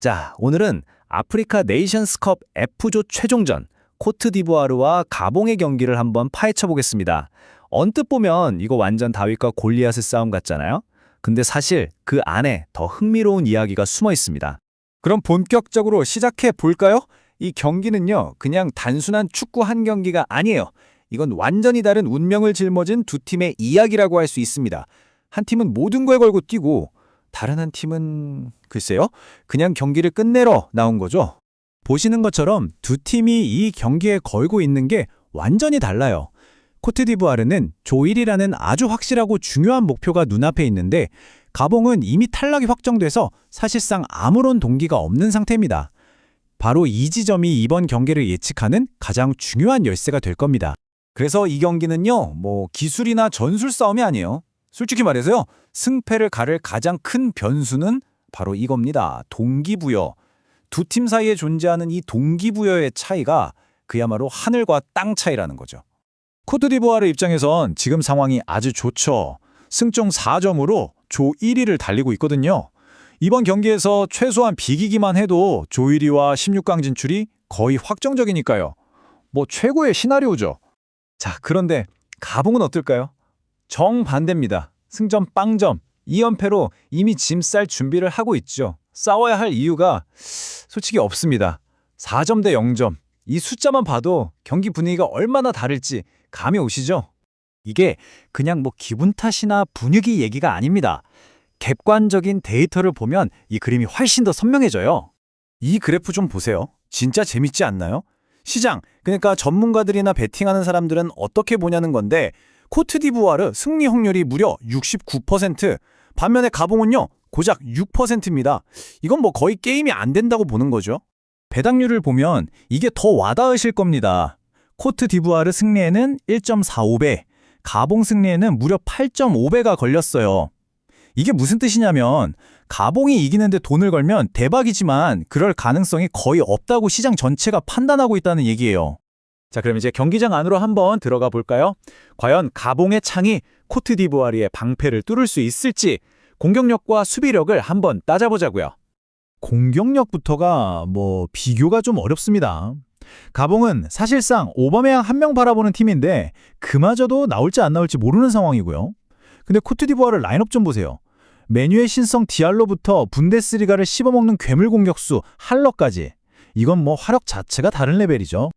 자, 오늘은 아프리카 네이션스컵 F조 최종전 코트디부아르와 가봉의 경기를 한번 파헤쳐 보겠습니다. 언뜻 보면 이거 완전 다윗과 골리앗의 싸움 같잖아요. 근데 사실 그 안에 더 흥미로운 이야기가 숨어 있습니다. 그럼 본격적으로 시작해 볼까요? 이 경기는요, 그냥 단순한 축구 한 경기가 아니에요. 이건 완전히 다른 운명을 짊어진 두 팀의 이야기라고 할 수 있습니다. 한 팀은 모든 걸 걸고 뛰고, 다른 한 팀은, 글쎄요, 그냥 경기를 끝내러 나온 거죠. 보시는 것처럼 두 팀이 이 경기에 걸고 있는 게 완전히 달라요. 코트디부아르는 조1이라는 아주 확실하고 중요한 목표가 눈앞에 있는데 가봉은 이미 탈락이 확정돼서 사실상 아무런 동기가 없는 상태입니다. 바로 이 지점이 이번 경기를 예측하는 가장 중요한 열쇠가 될 겁니다. 그래서 이 경기는요, 뭐 기술이나 전술 싸움이 아니에요. 솔직히 말해서요, 승패를 가를 가장 큰 변수는 바로 이겁니다. 동기부여. 두 팀 사이에 존재하는 이 동기부여의 차이가 그야말로 하늘과 땅 차이라는 거죠. 코트디부아르 입장에선 지금 상황이 아주 좋죠. 승점 4점으로 조 1위를 달리고 있거든요. 이번 경기에서 최소한 비기기만 해도 조 1위와 16강 진출이 거의 확정적이니까요. 뭐 최고의 시나리오죠. 자, 그런데 가봉은 어떨까요? 정반대입니다. 승점 빵점. 2연패로 이미 짐 쌀 준비를 하고 있죠. 싸워야 할 이유가 솔직히 없습니다. 4점 대 0점. 이 숫자만 봐도 경기 분위기가 얼마나 다를지 감이 오시죠? 이게 그냥 뭐 기분 탓이나 분위기 얘기가 아닙니다. 객관적인 데이터를 보면 이 그림이 훨씬 더 선명해져요. 이 그래프 좀 보세요. 진짜 재밌지 않나요? 시장, 그러니까 전문가들이나 베팅하는 사람들은 어떻게 보냐는 건데 코트디부아르 승리 확률이 무려 69%, 반면에 가봉은요 고작 6%입니다. 이건 뭐 거의 게임이 안 된다고 보는 거죠. 배당률을 보면 이게 더 와닿으실 겁니다. 코트 디부아르 승리에는 1.45배, 가봉 승리에는 무려 8.5배가 걸렸어요. 이게 무슨 뜻이냐면 가봉이 이기는데 돈을 걸면 대박이지만 그럴 가능성이 거의 없다고 시장 전체가 판단하고 있다는 얘기예요. 자, 그럼 이제 경기장 안으로 한번 들어가 볼까요? 과연 가봉의 창이 코트 디부아르의 방패를 뚫을 수 있을지 공격력과 수비력을 한번 따져보자고요. 공격력부터가 뭐 비교가 좀 어렵습니다. 가봉은 사실상 오바메양 한 명 바라보는 팀인데 그마저도 나올지 안 나올지 모르는 상황이고요. 근데 코트디부아르 라인업 좀 보세요. 메뉴의 신성 디알로부터 분데스리가를 씹어먹는 괴물 공격수 할러까지 이건 뭐 화력 자체가 다른 레벨이죠.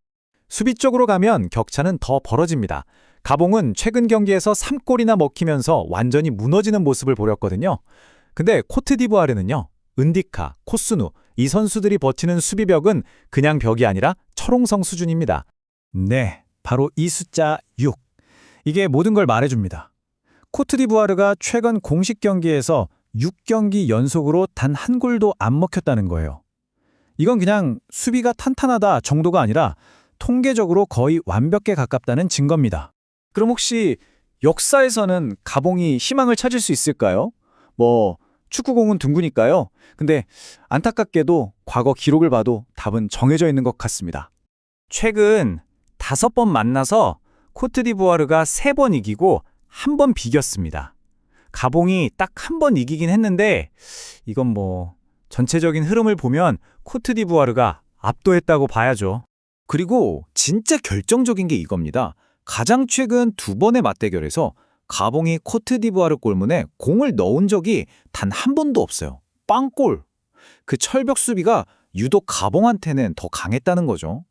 수비 쪽으로 가면 격차는 더 벌어집니다. 가봉은 최근 경기에서 3골이나 먹히면서 완전히 무너지는 모습을 보였거든요. 근데 코트디부아르는요. 은디카, 코스누 이 선수들이 버티는 수비벽은 그냥 벽이 아니라 철옹성 수준입니다. 네, 바로 이 숫자 6. 이게 모든 걸 말해줍니다. 코트디부아르가 최근 공식 경기에서 6경기 연속으로 단 한 골도 안 먹혔다는 거예요. 이건 그냥 수비가 탄탄하다 정도가 아니라 통계적으로 거의 완벽에 가깝다는 증거입니다. 그럼 혹시 역사에서는 가봉이 희망을 찾을 수 있을까요? 뭐 축구공은 둥그니까요. 근데 안타깝게도 과거 기록을 봐도 답은 정해져 있는 것 같습니다. 최근 다섯 번 만나서 코트디부아르가 세 번 이기고 한 번 비겼습니다. 가봉이 딱 한 번 이기긴 했는데 이건 뭐 전체적인 흐름을 보면 코트디부아르가 압도했다고 봐야죠. 그리고 진짜 결정적인 게 이겁니다. 가장 최근 두 번의 맞대결에서 가봉이 코트디부아르 골문에 공을 넣은 적이 단 한 번도 없어요. 빵골. 그 철벽 수비가 유독 가봉한테는 더 강했다는 거죠.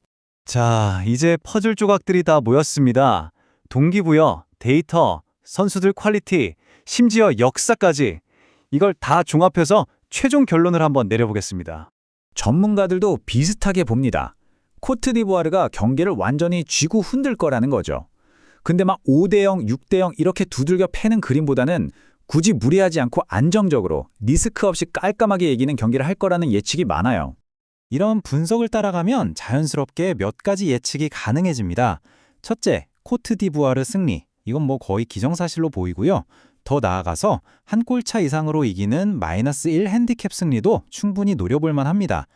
자, 이제 퍼즐 조각들이 다 모였습니다. 동기부여, 데이터, 선수들 퀄리티, 심지어 역사까지 이걸 다 종합해서 최종 결론을 한번 내려보겠습니다. 전문가들도 비슷하게 봅니다. 코트디부아르가 경기를 완전히 쥐고 흔들 거라는 거죠. 근데 막 5대0, 6대0 이렇게 두들겨 패는 그림보다는 굳이 무리하지 않고 안정적으로 리스크 없이 깔끔하게 이기는 경기를 할 거라는 예측이 많아요. 이런 분석을 따라가면 자연스럽게 몇 가지 예측이 가능해집니다. 첫째, 코트디부아르 승리. 이건 뭐 거의 기정사실로 보이고요. 더 나아가서 한 골 차 이상으로 이기는 마이너스 1 핸디캡 승리도 충분히 노려볼 만합니다.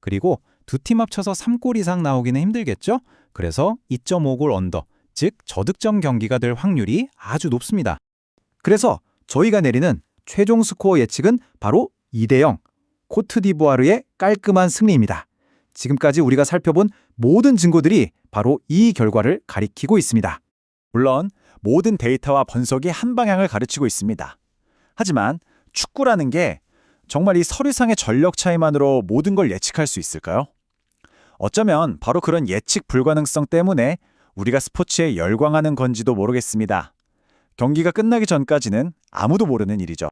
그리고 두 팀 합쳐서 3골 이상 나오기는 힘들겠죠? 그래서 2.5골 언더, 즉 저득점 경기가 될 확률이 아주 높습니다. 그래서 저희가 내리는 최종 스코어 예측은 바로 2대 0. 코트디부아르의 깔끔한 승리입니다. 지금까지 우리가 살펴본 모든 증거들이 바로 이 결과를 가리키고 있습니다. 물론 모든 데이터와 분석이 한 방향을 가르치고 있습니다. 하지만 축구라는 게 정말 이 서류상의 전력 차이만으로 모든 걸 예측할 수 있을까요? 어쩌면 바로 그런 예측 불가능성 때문에 우리가 스포츠에 열광하는 건지도 모르겠습니다. 경기가 끝나기 전까지는 아무도 모르는 일이죠.